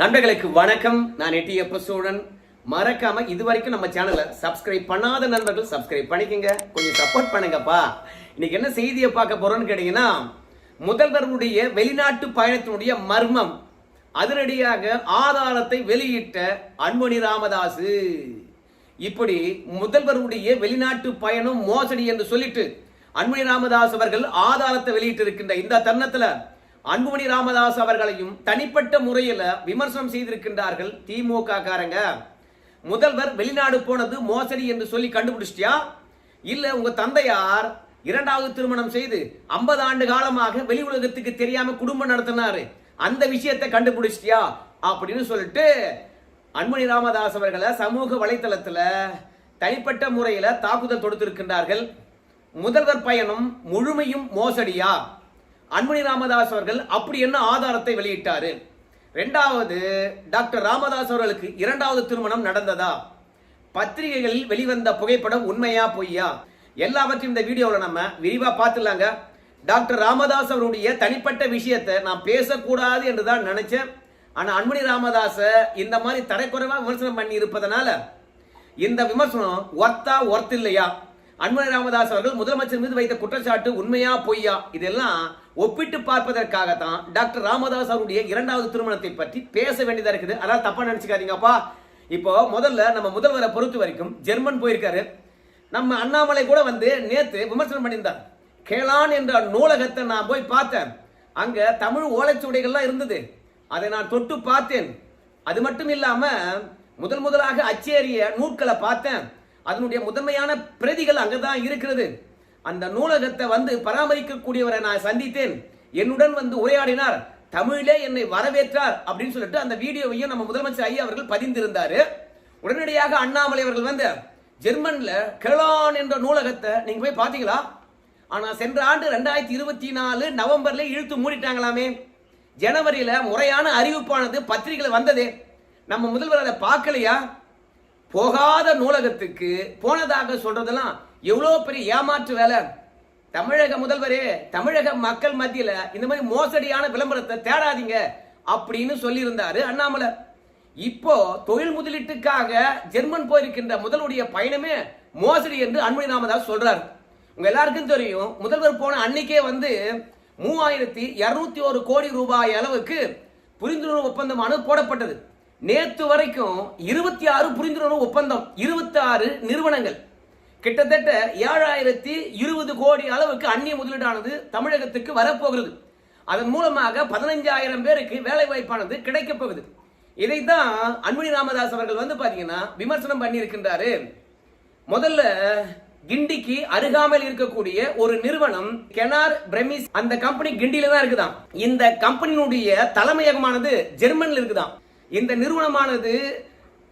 நண்பர்களுக்கு வணக்கம். நான் எட்டியப்ப சூழன் மறக்காம இது வரைக்கும் நம்ம சேனலை சப்ஸ்கிரைப் பண்ணாத நண்பர்கள் சப்ஸ்கிரைப் பண்ணிக்கங்க. கொஞ்சம் சப்போர்ட் பண்ணுங்கப்பா. இன்னைக்கு என்ன செய்தியை பார்க்க போறோம்னு கேட்டீங்கன்னா முதல்வருடைய வெளிநாட்டு பயணத்தினுடைய மர்மம். அதிரடியாக ஆதாரத்தை வெளியிட்ட அன்பணி ராமதாசு. இப்படி முதல்வருடைய வெளிநாட்டு பயணம் மோசடி என்று சொல்லிட்டு அன்புமணி ராமதாஸ் அவர்கள் ஆதாரத்தை வெளியிட்டு இருக்கின்ற இந்த தருணத்துல அன்புமணி ராமதாஸ் அவர்களையும் தனிப்பட்ட முறையில் விமர்சனம் செய்திருக்கின்றார்கள் திமுக காரங்க முதல்வர் வெளிநாடு போனது மோசடி என்று சொல்லி கண்டுபிடிச்சிட்டியா? இல்ல உங்க தந்தையார் இரண்டாவது திருமணம் செய்து 50 ஆண்டு காலமாக வெளி உலகத்துக்கு தெரியாம குடும்பம் நடத்தினாரு. அந்த விஷயத்தை கண்டுபிடிச்சிட்டியா? அப்படின்னு சொல்லிட்டு அன்புமணி ராமதாஸ் அவர்களை சமூக வலைத்தளத்துல தனிப்பட்ட முறையில தாக்குதல் தொடுத்திருக்கின்றார்கள். முதல்வர் பயணம் முழுமையும் மோசடியா? அன்புமணி ராமதாஸ் அவர்கள் அப்படி என்ன ஆதாரத்தை வெளியிட்டாரு? ரெண்டாவது டாக்டர் ராமதாஸ் அவர்களுக்கு இரண்டாவது திருமணம் நடந்ததா? பத்திரிகைகளில் வெளிவந்த புகைப்படம் உண்மையா பொய்யா? எல்லாவற்றையும் இந்த வீடியோவில் நம்ம விரிவாக பார்த்துலாங்க டாக்டர் ராமதாஸ் அவருடைய தனிப்பட்ட விஷயத்தை நான் பேசக்கூடாது என்று தான் நினைச்சேன். ஆனால் அன்புமணி ராமதாஸ இந்த மாதிரி தரைக்குறைவாக விமர்சனம் பண்ணி இருப்பதனால இந்த விமர்சனம் ஒர்த்தா ஒர்த் இல்லையா? அன்பு ராமதாஸ் அவர்கள் முதலமைச்சர் மீது வைத்த குற்றச்சாட்டு உண்மையா பொய்யா? இதெல்லாம் ஒப்பிட்டு பார்ப்பதற்காகத்தான் டாக்டர் ராமதாஸ் அவருடைய இரண்டாவது திருமணத்தை பற்றி பேச வேண்டியதா இருக்குது. அதாவது தப்பா நினைச்சுக்காதீங்கப்பா. இப்போ முதல்ல நம்ம முதல்வரை பொறுத்த வரைக்கும் ஜெர்மன் போயிருக்காரு. நம்ம அண்ணாமலை கூட வந்து நேத்து விமர்சனம் பண்ணியிருந்தார். கேளான் என்ற நூலகத்தை நான் போய் பார்த்தேன். அங்க தமிழ் ஓலைச்சுவடைகள்லாம் இருந்தது. அதை நான் தொட்டு பார்த்தேன். அது மட்டும் இல்லாம முதல் முதலாக அச்சேரிய நூல்களை பார்த்தேன். அதனுடைய முதன்மையான பிரதிகள் அங்கதான் இருக்கிறது. அந்த நூலகத்தை வந்து பராமரிக்கக்கூடியவரை நான் சந்தித்தேன். என்னுடன் வந்து உரையாடினார். தமிழிலே என்னை வரவேற்றார் அப்படின்னு சொல்லிட்டு அந்த வீடியோவையும் நம்ம முதலமைச்சர் ஐயா அவர்கள் பதிந்திருந்தாரு. உடனடியாக அண்ணாமலை அவர்கள் வந்து ஜெர்மன்ல கெலான் என்ற நூலகத்தை நீங்க போய் பாத்தீங்களா ஆனா சென்ற ஆண்டு ரெண்டாயிரத்தி இருபத்தி நாலு நவம்பர்ல இழுத்து மூடிட்டாங்களாமே. ஜனவரியில முறையான அறிவிப்பானது பத்திரிகையில் வந்ததே. நம்ம முதல்வர் அதை பார்க்கலையா? போகாத நூலகத்துக்கு போனதாக சொல்றதெல்லாம் எவ்வளோ பெரிய ஏமாற்று வேலை. தமிழக முதல்வரே தமிழக மக்கள் மத்தியில் இந்த மாதிரி மோசடியான விளம்பரத்தை தேடாதீங்க அப்படின்னு சொல்லியிருந்தாரு அண்ணாமலை. இப்போ தொழில் முதலீட்டுக்காக ஜெர்மன் போயிருக்கின்ற முதல்வருடைய பயணமே மோசடி என்று அன்புமணி ராமதாஸ் சொல்றாரு. உங்க எல்லாருக்கும் தெரியும் முதல்வர் போன அன்னைக்கே வந்து மூவாயிரத்தி இருநூத்தி ஒரு கோடி ரூபாய் அளவுக்கு புரிந்துணர்வு ஒப்பந்தமானது போடப்பட்டது. நேத்து வரைக்கும் இருபத்தி ஆறு புரிந்துணர்வு ஒப்பந்தம் இருபத்தி ஆறு நிறுவனங்கள். கிட்டத்தட்ட ஏழாயிரத்தி இருபது கோடி அளவுக்கு அந்நிய முதலீடானது தமிழகத்துக்கு வரப்போகிறது. அதன் மூலமாக பதினஞ்சாயிரம் பேருக்கு வேலை வாய்ப்பானது கிடைக்கப் போகுது. இதைத்தான் அன்புணி ராமதாஸ் அவர்கள் வந்து பாத்தீங்கன்னா விமர்சனம் பண்ணி இருக்கின்றாரு முதல்ல கிண்டிக்கு அருகாமையில் இருக்கக்கூடிய ஒரு நிறுவனம் கெனார் பிரமிஸ் அந்த கம்பெனி கிண்டியில தான் இருக்குதாம். இந்த கம்பெனியினுடைய தலைமையகமானது ஜெர்மன்ல இருக்குதாம். இந்த நிறுவனமானது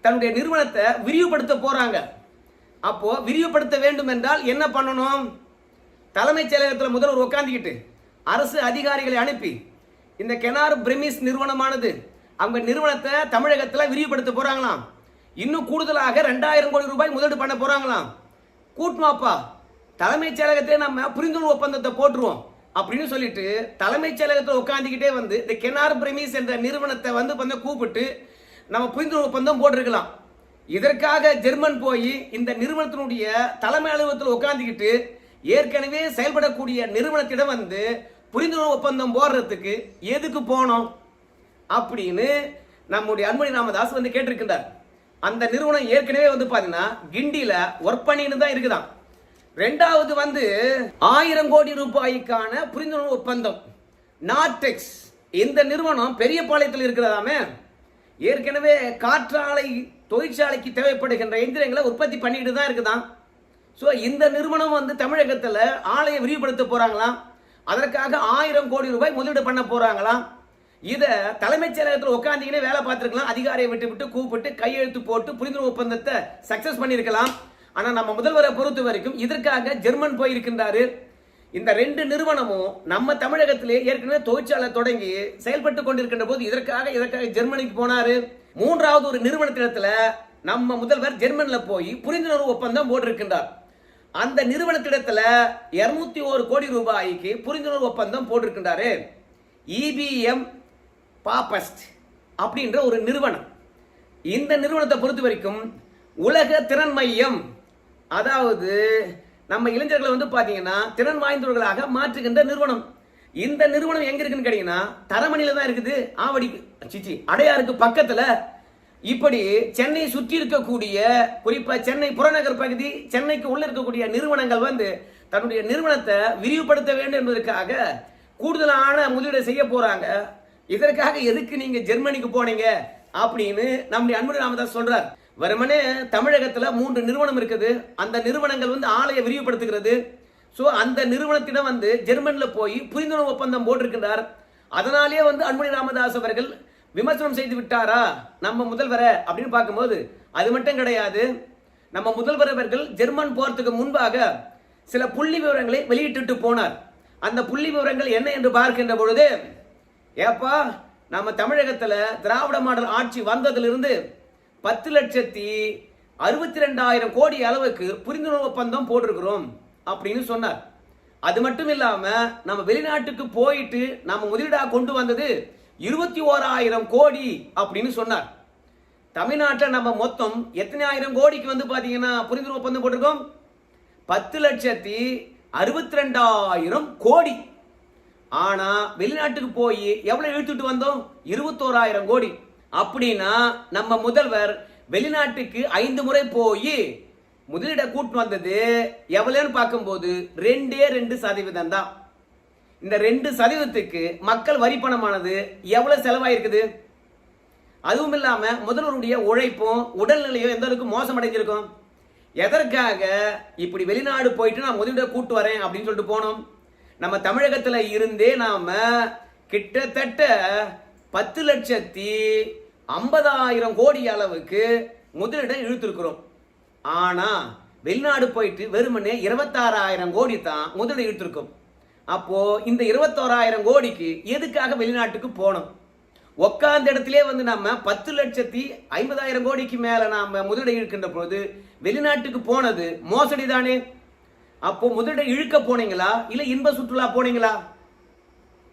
தன்னுடைய நிறுவனத்தை விரிவுபடுத்த போறாங்க. அப்போ விரிவுபடுத்த வேண்டும் என்றால் என்ன பண்ணணும்? தலைமைச் செயலகத்தில் முதல்வர் உட்காந்துக்கிட்டு அரசு அதிகாரிகளை அனுப்பி இந்த கெனார் பிரமிஸ் நிறுவனமானது அவங்க நிறுவனத்தை தமிழகத்தில் விரிவுபடுத்த போறாங்களாம். இன்னும் கூடுதலாக ரெண்டாயிரம் கோடி ரூபாய் முதலீடு பண்ண போறாங்களாம். கூட்டுமாப்பா தலைமைச் செயலகத்திலே நம்ம புரிந்துணர்வு ஒப்பந்தத்தை போட்டுருவோம். அப்படின்னு சொல்லிட்டு தலைமைச் செயலகத்தில் உட்காந்துக்கிட்டே வந்து இந்த கெனார் பிரமிஸ் என்ற நிறுவனத்தை வந்து வந்து கூப்பிட்டு நம்ம புரிந்துணர்வு ஒப்பந்தம் போட்டிருக்கலாம். இதற்காக ஜெர்மன் போய் இந்த நிறுவனத்தினுடைய தலைமை அலுவலகத்தில் உட்காந்துக்கிட்டு ஏற்கனவே செயல்படக்கூடிய நிறுவனத்திடம் வந்து புரிந்துணர்வு ஒப்பந்தம் போடுறதுக்கு எதுக்கு போனோம்? அப்படின்னு நம்முடைய அன்புமணி ராமதாஸ் வந்து கேட்டிருக்கின்றார். அந்த நிறுவனம் ஏற்கனவே வந்து பார்த்தீங்கன்னா கிண்டியில் ஒர்க் பண்ணின்னு தான் இருக்குதான் ரெண்டாவது வந்து ஆயிரம் கோடி ரூபாய்க்கான புரிந்துணர்வு ஒப்பந்தம். நார்டெக்ஸ் இந்த நிறுவனம்? பெரியபாளையத்தில் இருக்கிறதாமே. ஏற்கனவே காற்றாலை தொழிற்சாலைக்கு தேவைப்படுகின்ற எந்திரங்களை உற்பத்தி பண்ணிட்டு தான் இருக்குதான். ஸோ இந்த நிறுவனம் வந்து தமிழகத்தில் ஆலையை விரிவுபடுத்த போகிறாங்களாம் அதற்காக ஆயிரம் கோடி ரூபாய் முதலீடு பண்ண போகிறாங்களாம் இதை தலைமைச் செயலகத்தில் உட்காந்தீங்கன்னே வேலை பார்த்துருக்கலாம். அதிகாரியை விட்டு விட்டு கூப்பிட்டு கையெழுத்து போட்டு புரிந்துணர்வு ஒப்பந்தத்தை சக்ஸஸ் பண்ணியிருக்கலாம். ஆனால் நம்ம முதல்வரை பொறுத்த வரைக்கும் இதற்காக ஜெர்மன் போயிருக்கின்றாரு. இந்த ரெண்டு நிறுவனமும் நம்ம தமிழகத்திலே ஏற்கனவே தொழிற்சாலை தொடங்கி செயல்பட்டு கொண்டிருக்கின்ற போது இதற்காக இதற்காக ஜெர்மனிக்கு போனாரு. மூன்றாவது ஒரு நிறுவனத்திடத்துல நம்ம முதல்வர் ஜெர்மனில் போய் புரிந்துணர்வு ஒப்பந்தம் போட்டிருக்கின்றார். அந்த நிறுவனத்திடத்துல இருநூத்தி ஒரு கோடி ரூபாய்க்கு புரிந்துணர்வு ஒப்பந்தம் போட்டிருக்கின்றாரு. இபிஎம் பாப்பஸ்ட் அப்படின்ற ஒரு நிறுவனம். இந்த நிறுவனத்தை பொறுத்த வரைக்கும் உலக திறன் மையம் அதாவது நம்ம இளைஞர்களை வந்து பார்த்தீங்கன்னா திறன் வாய்ந்தவர்களாக மாற்றுகின்ற நிறுவனம். இந்த நிறுவனம் எங்க இருக்குன்னு கேட்டீங்கன்னா தரமணியில தான் இருக்குது. ஆவடி சிச்சி அடையாருக்கு பக்கத்துல. இப்படி சென்னை சுற்றி இருக்கக்கூடிய குறிப்பா சென்னை புறநகர் பகுதி சென்னைக்கு உள்ள இருக்கக்கூடிய நிறுவனங்கள் வந்து தன்னுடைய நிறுவனத்தை விரிவுபடுத்த வேண்டும் என்பதற்காக கூடுதலான முதலீடு செய்ய போறாங்க. இதற்காக எதுக்கு நீங்க ஜெர்மனிக்கு போனீங்க? அப்படின்னு நம்முடைய அன்பு ராமதாஸ் சொல்றார். வெறுமனே தமிழகத்தில் மூன்று நிறுவனம் இருக்குது. அந்த நிறுவனங்கள் வந்து ஆலையை விரிவுபடுத்துகிறது. ஸோ அந்த நிறுவனத்திடம் வந்து ஜெர்மனில் போய் புரிந்துணர்வு ஒப்பந்தம் போட்டிருக்கின்றார். அதனாலேயே வந்து அன்புமணி ராமதாஸ் அவர்கள் விமர்சனம் செய்து விட்டாரா? நம்ம முதல்வரை அப்படின்னு பார்க்கும்போது அது மட்டும் கிடையாது. நம்ம முதல்வர் அவர்கள் ஜெர்மன் போகிறதுக்கு முன்பாக சில புள்ளி விவரங்களை வெளியிட்டு போனார். அந்த புள்ளி விவரங்கள் என்ன என்று பார்க்கின்ற பொழுது ஏப்பா நம்ம தமிழகத்தில் திராவிட மாடல் ஆட்சி வந்ததிலிருந்து பத்து லட்சத்தி அறுபத்தி ரெண்டாயிரம் கோடி அளவுக்கு புரிந்துணர்வு ஒப்பந்தம் போட்டிருக்கிறோம் அப்படின்னு சொன்னார். அது மட்டும் இல்லாம நம்ம வெளிநாட்டுக்கு போயிட்டு நம்ம முதலீடா கொண்டு வந்தது இருபத்தி ஓராயிரம் கோடி அப்படின்னு சொன்னார். தமிழ்நாட்டில் நம்ம மொத்தம் எத்தனை ஆயிரம் கோடிக்கு வந்து பாத்தீங்கன்னா புரிந்துணர்வு ஒப்பந்தம் போட்டிருக்கோம்? பத்து லட்சத்தி அறுபத்தி ரெண்டாயிரம் கோடி. ஆனா வெளிநாட்டுக்கு போய் எவ்வளவு இழுத்துட்டு வந்தோம்? இருபத்தோராயிரம் கோடி. அப்படின்னா நம்ம முதல்வர் வெளிநாட்டுக்கு ஐந்து முறை போய் முதலீட கூட்டு வந்தது எவ்வளோன்னு பார்க்கும்போது ரெண்டே ரெண்டு சதவீதம் தான். இந்த ரெண்டு சதவீதத்துக்கு மக்கள் வரி பணமானது எவ்வளோ செலவாயிருக்குது? அதுவும் இல்லாமல் முதல்வருடைய உழைப்பும் உடல்நிலையும் எந்த அளவுக்கு மோசமடைஞ்சிருக்கும்? எதற்காக இப்படி வெளிநாடு போயிட்டு நான் முதலீட கூட்டு வரேன் அப்படின்னு சொல்லிட்டு போனோம்? நம்ம தமிழகத்தில் இருந்தே நாம் கிட்டத்தட்ட பத்து லட்சத்தி ஐம்பதாயிரம் கோடி அளவுக்கு முதலீட இழுத்திருக்கிறோம். ஆனா வெளிநாடு போயிட்டு வெறுமனே இருபத்தாறாயிரம் கோடி தான் முதலீடு இழுத்திருக்கோம். அப்போ இந்த இருபத்தோராயிரம் கோடிக்கு எதுக்காக வெளிநாட்டுக்கு போனோம்? உட்காந்த இடத்திலே வந்து நம்ம பத்து லட்சத்தி ஐம்பதாயிரம் கோடிக்கு மேல நாம முதலீடு இழுக்கின்ற பொழுது வெளிநாட்டுக்கு போனது மோசடி தானே? அப்போ முதலீடு இழுக்க போனீங்களா? இல்ல இன்ப சுற்றுலா போனீங்களா?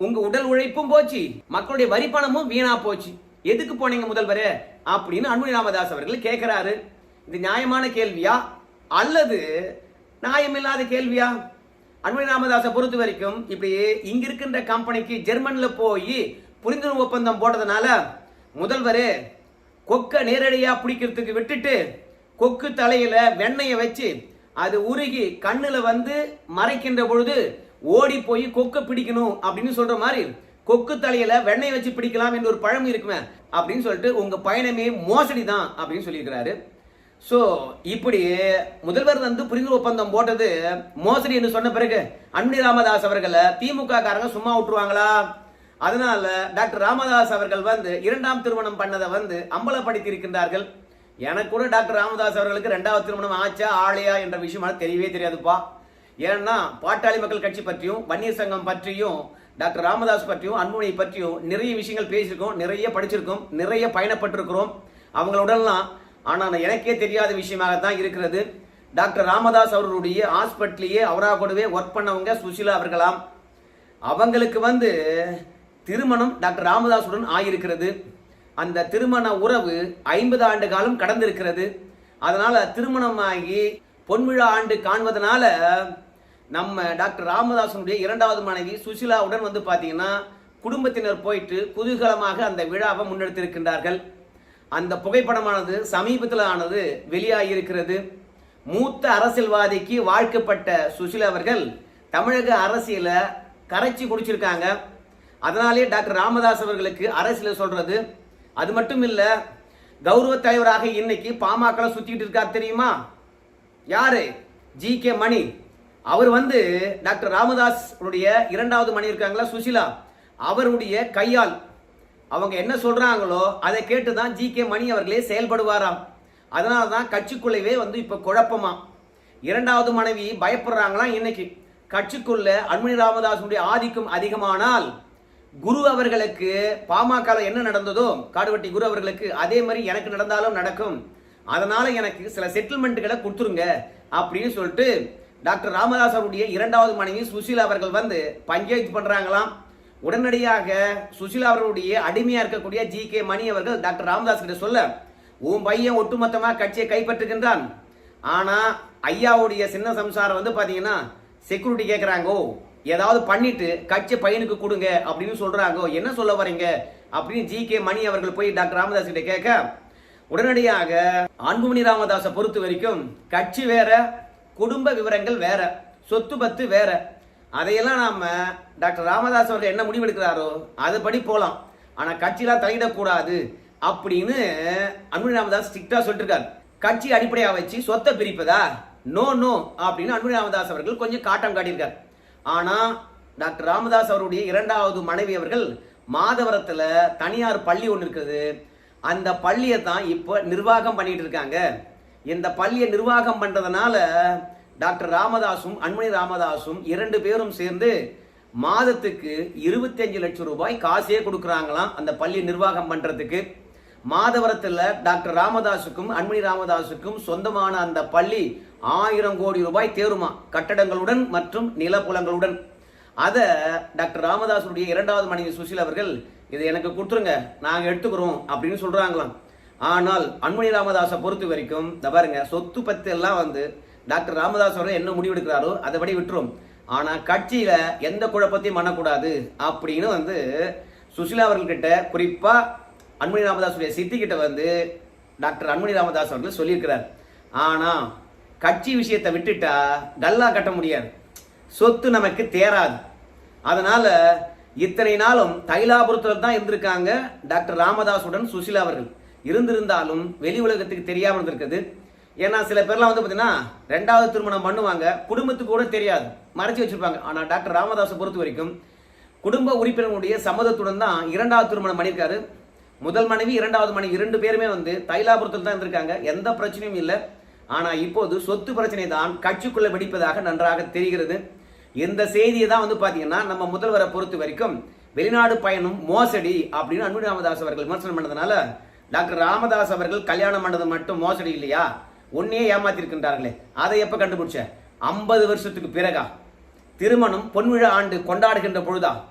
உங்க உடல் உழைப்பும் போச்சு மக்களுடைய வரி பணமும் வீணா போச்சு. எதுக்கு போனீங்க முதல்வர்? அப்படின்னு அன்புமணி ராமதாஸ் அவர்கள் கேட்கிறாரு இது நியாயமான கேள்வியா? அல்லது நியாயமில்லாத கேள்வியா? அன்புமணி ராமதாஸை பொறுத்த வரைக்கும் இப்படி இங்க இருக்கின்ற கம்பெனிக்கு ஜெர்மன்ல போய் புரிந்துணர்வு ஒப்பந்தம் போட்டதுனால முதல்வர் கொக்க நேரடியா பிடிக்கிறதுக்கு விட்டுட்டு கொக்கு தலையில வெண்ணெயை வச்சு அது உருகி கண்ணுல வந்து மறைக்கின்ற பொழுது ஓடி போய் கொக்க பிடிக்கணும் அப்படின்னு சொல்ற மாதிரி கொக்கு தலையில வெண்ணெய் வச்சு பிடிக்கலாம் என்று ஒரு பழம் இருக்குமே அப்படின்னு சொல்லிட்டு உங்க பயணமே மோசடி தான் அப்படின்னு சொல்லியிருக்கிறாரு. ஸோ இப்படி முதல்வர் வந்து புரிந்து ஒப்பந்தம் போட்டது மோசடி என்று சொன்ன பிறகு அன்பி ராமதாஸ் அவர்களை திமுக காரங்க சும்மா விட்டுருவாங்களா? அதனால டாக்டர் ராமதாஸ் அவர்கள் வந்து இரண்டாம் திருமணம் பண்ணதை வந்து அம்பலப்படுத்தி இருக்கின்றார்கள். எனக்கு கூட டாக்டர் ராமதாஸ் அவர்களுக்கு ரெண்டாவது திருமணம் ஆச்சா ஆளையா என்ற விஷயம் தெரியவே தெரியாதுப்பா. ஏன்னா பாட்டாளி மக்கள் கட்சி பற்றியும் வன்னியர் சங்கம் பற்றியும் டாக்டர் ராமதாஸ் பற்றியும் அன்புமணி பற்றியும் நிறைய விஷயங்கள் பேசியிருக்கோம் நிறைய படிச்சிருக்கோம் நிறைய பயணப்பட்டிருக்கிறோம். அவங்களுடன்லாம் ஆனால் எனக்கே தெரியாத விஷயமாகத்தான் இருக்கிறது. டாக்டர் ராமதாஸ் அவர்களுடைய ஹாஸ்பிட்டலையே அவராக கூடவே ஒர்க் பண்ணவங்க சுஷிலா அவர்களாம். அவங்களுக்கு வந்து திருமணம் டாக்டர் ராமதாசுடன் ஆகியிருக்கிறது அந்த திருமண உறவு ஐம்பது ஆண்டு காலம் கடந்திருக்கிறது. அதனால திருமணமாகி பொன்விழா ஆண்டு காண்பதனால நம்ம டாக்டர் ராமதாசனுடைய இரண்டாவது மனைவி சுசிலாவுடன் வந்து பார்த்தீங்கன்னா குடும்பத்தினர் போயிட்டு குதூகலமாக அந்த விழாவை முன்னெடுத்திருக்கின்றார்கள். அந்த புகைப்படமானது சமீபத்தில் ஆனது வெளியாகி இருக்கிறது மூத்த அரசியல்வாதிக்கு வாழ்க்கப்பட்ட சுசிலா அவர்கள் தமிழக அரசியலை கரைச்சி குடிச்சிருக்காங்க. அதனாலே டாக்டர் ராமதாஸ் அவர்களுக்கு அரசியல் சொல்றது. அது மட்டும் இல்ல கௌரவ தலைவராக இன்னைக்கு பாமகலாம் சுத்திக்கிட்டு இருக்கார் தெரியுமா? யாரு? ஜி கே மணி. அவர் வந்து டாக்டர் ராமதாஸ் உடைய இரண்டாவது மணி இருக்காங்களா சுஷிலா? அவருடைய கையால் அவங்க என்ன சொல்றாங்களோ அதை கேட்டு தான் ஜி கே மணி அவர்களே செயல்படுவாராம். அதனால தான் கட்சிக்குள்ளவே வந்து இப்ப குழப்பமா? இரண்டாவது மனைவி பயப்படுறாங்களாம் இன்னைக்கு? கட்சிக்குள்ள அன்புமணி ராமதாசுடைய ஆதிக்கம் அதிகமானால் குரு அவர்களுக்கு பாமக என்ன நடந்ததோ காடுவட்டி குரு அவர்களுக்கு அதே மாதிரி எனக்கு நடந்தாலும் நடக்கும். அதனால எனக்கு சில செட்டில்மெண்ட்டுகளை கொடுத்துருங்க அப்படின்னு சொல்லிட்டு டாக்டர் ராமதாஸ் அவருடைய இரண்டாவது மனைவி சுசீலா அவர்கள் வந்து பஞ்சாயத்து பண்ணுறாங்களாம் உடனடியாக சுசீலா அவர்களுடைய அடிமையாக இருக்கக்கூடிய ஜி கே மணி அவர்கள் டாக்டர் ராமதாஸ் கிட்ட சொல்ல உன் பையன் ஒட்டுமொத்தமாக கட்சியை கைப்பற்றுகின்றான். ஆனால் ஐயாவுடைய சின்ன சம்சாரம் வந்து பார்த்தீங்கன்னா செக்யூரிட்டி கேட்குறாங்கோ ஏதாவது பண்ணிட்டு கட்சி பையனுக்கு கொடுங்க அப்படின்னு சொல்கிறாங்கோ என்ன சொல்ல வரீங்க? அப்படின்னு ஜி கே மணி அவர்கள் போய் டாக்டர் ராமதாஸ் கிட்ட கேட்க உடனடியாக அன்புமணி ராமதாஸை பொறுத்த வரைக்கும் கட்சி வேற குடும்ப விவரங்கள் வேற சொத்து பத்து வேற. அதையெல்லாம் நாம டாக்டர் ராமதாஸ் அவர்கள் என்ன முடிவெடுக்கிறாரோ அதுபடி போகலாம் ஆனா கட்சியெல்லாம் தலையிடக்கூடாது அப்படின்னு அன்புமணி ராமதாஸ் ஸ்ட்ரிக்டா சொல்லிட்டு கட்சி அடிப்படையாக வச்சு சொத்தை பிரிப்பதா? நோ நோ அப்படின்னு அன்புமணி ராமதாஸ் அவர்கள் கொஞ்சம் காட்டம் காட்டியிருக்கார். ஆனா டாக்டர் ராமதாஸ் அவருடைய இரண்டாவது மனைவி அவர்கள் மாதவரத்தில் தனியார் பள்ளி ஒன்று இருக்குது. அந்த பள்ளியை தான் இப்போ நிர்வாகம் பண்ணிட்டு இருக்காங்க. இந்த பள்ளியை நிர்வாகம் பண்ணுறதுனால டாக்டர் ராமதாசும் அன்மணி ராமதாசும் இரண்டு பேரும் சேர்ந்து மாதத்துக்கு 25 லட்சம் ரூபாய் காசே கொடுக்குறாங்களாம் அந்த பள்ளி நிர்வாகம் பண்ணுறதுக்கு மாதவரத்தில் டாக்டர் ராமதாஸுக்கும் அன்மணி ராமதாஸுக்கும் சொந்தமான அந்த பள்ளி ஆயிரம் கோடி ரூபாய் தேருமா? கட்டடங்களுடன் மற்றும் நிலப்புலங்களுடன். அதை டாக்டர் ராமதாஸுடைய இரண்டாவது மனைவி சுஷீல் அவர்கள் இதை எனக்கு கொடுத்துருங்க நாங்கள் எடுத்துக்கிறோம் அப்படின்னு சொல்கிறாங்களாம் ஆனால் அன்மணி ராமதாஸை பொறுத்த வரைக்கும் இந்த பாருங்க சொத்து பத்து எல்லாம் வந்து டாக்டர் ராமதாஸ் அவர்கள் என்ன முடிவெடுக்கிறாரோ அதைபடி விட்டுரும். ஆனால் கட்சியில எந்த குழப்பத்தையும் பண்ணக்கூடாது அப்படின்னு வந்து சுஷிலா அவர்கள்கிட்ட குறிப்பா அன்மணி ராமதாஸுடைய சித்தி கிட்ட வந்து டாக்டர் அன்மணி ராமதாஸ் அவர்கள் சொல்லியிருக்கிறார். ஆனால் கட்சி விஷயத்தை விட்டுட்டா கல்லா கட்ட முடியாது. சொத்து நமக்கு தேராது. அதனால இத்தனை நாளும் தைலாபுரத்தில் தான் இருந்திருக்காங்க டாக்டர் ராமதாஸுடன் சுஷீலா அவர்கள். இருந்திருந்தாலும் வெளி உலகத்துக்கு தெரியாமல் இருந்திருக்குது ஏன்னா சில பேர்லாம் வந்து பார்த்தீங்கன்னா ரெண்டாவது திருமணம் பண்ணுவாங்க. குடும்பத்துக்கு கூட தெரியாது. மறைச்சி வச்சிருப்பாங்க. ஆனால் டாக்டர் ராமதாஸை பொறுத்த வரைக்கும் குடும்ப உறுப்பினர்களுடைய சம்மதத்துடன் தான் இரண்டாவது திருமணம் பண்ணியிருக்காரு. முதல் மனைவி இரண்டாவது மனைவி இரண்டு பேருமே வந்து தைலாபுரத்தில் தான் இருந்திருக்காங்க. எந்த பிரச்சனையும் இல்லை. ஆனால் இப்போது சொத்து பிரச்சனை தான் கட்சிக்குள்ள வெடிப்பதாக நன்றாக தெரிகிறது. இந்த செய்தியை தான் வந்து பார்த்தீங்கன்னா நம்ம முதல்வரை பொறுத்த வரைக்கும் வெளிநாடு பயணம் மோசடி அப்படின்னு அன்பு ராமதாஸ் அவர்கள் விமர்சனம் பண்ணதுனால டாக்டர் ராமதாஸ் அவர்கள் கல்யாணம் பண்ணது மட்டும் மோசடி இல்லையா? உன்னையே ஏமாத்திருக்கின்றார்களே. அதை எப்போ கண்டுபிடிச்ச? ஐம்பது வருஷத்துக்கு பிறகா? திருமணம் பொன்விழா ஆண்டு கொண்டாடுகின்ற பொழுதா?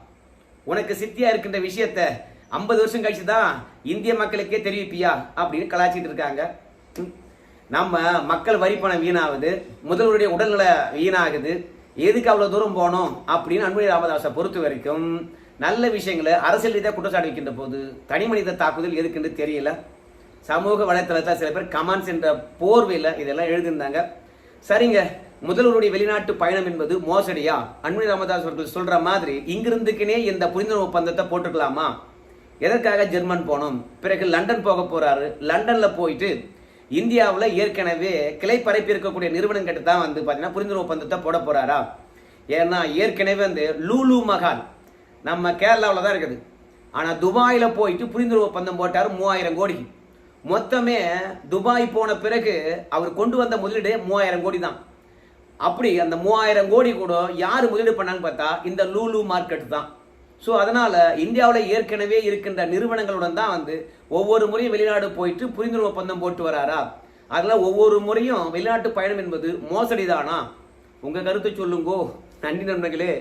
உனக்கு சித்தியா இருக்கின்ற விஷயத்த ஐம்பது வருஷம் கழிச்சு தான் இந்திய மக்களுக்கே தெரிவிப்பியா? அப்படின்னு கலாச்சிட்டு இருக்காங்க. ம். நம்ம மக்கள் வரி பணம் வீணாகுது முதல்வருடைய உடல்நல வீணாகுது. எதுக்கு அவ்வளோ தூரம் போனோம்? அப்படின்னு அன்புமணி ராமதாஸை பொறுத்த வரைக்கும் நல்ல விஷயங்களை அரசியல் ரீதியாக குற்றச்சாட்டு வைக்கின்ற போது தனி மனித தாக்குதல் எதுக்குன்னு தெரியல. சமூக வலைத்தளத்தில் சில பேர் கமெண்ட்ஸ் என்ற போர்வையில் இதெல்லாம் எழுதியிருந்தாங்க. சரிங்க முதல்வருடைய வெளிநாட்டு பயணம் என்பது மோசடியா? அன்புமணி ராமதாஸ் அவர்கள் சொல்ற மாதிரி இங்கிருந்துக்குனே இந்த புரிந்துணர்வு ஒப்பந்தத்தை போட்டுக்கலாமா எதற்காக ஜெர்மன் போனோம்? பிறகு லண்டன் போக போறாரு. லண்டன்ல போயிட்டு இந்தியாவில் ஏற்கனவே கிளை பரப்பி இருக்கக்கூடிய நிறுவனம் கிட்ட தான் வந்து பார்த்தீங்கன்னா புரிந்துணர்வு ஒப்பந்தத்தை போட போறாரா? ஏன்னா ஏற்கனவே வந்து லூலு மகால் நம்ம கேரளாவில் தான் இருக்குது. ஆனால் துபாயில் போயிட்டு புரிந்துணர்வு ஒப்பந்தம் போட்டார் மூவாயிரம் கோடி மொத்தமே துபாய் போன பிறகு அவர் கொண்டு வந்த முதலீடு மூவாயிரம் கோடி தான். அப்படி அந்த மூவாயிரம் கோடி கூட யார் முதலீடு பண்ணாங்கன்னு பார்த்தா இந்த லூலு மார்க்கெட் தான். ஸோ அதனால் இந்தியாவில் ஏற்கனவே இருக்கின்ற நிறுவனங்களுடன் தான் வந்து ஒவ்வொரு முறையும் வெளிநாடு போயிட்டு புரிந்துணர்வு ஒப்பந்தம் போட்டு வராரா? அதில் ஒவ்வொரு முறையும் வெளிநாட்டு பயணம் என்பது மோசடி தானா உங்கள் கருத்தை சொல்லுங்கோ. நன்றி நண்பர்களே.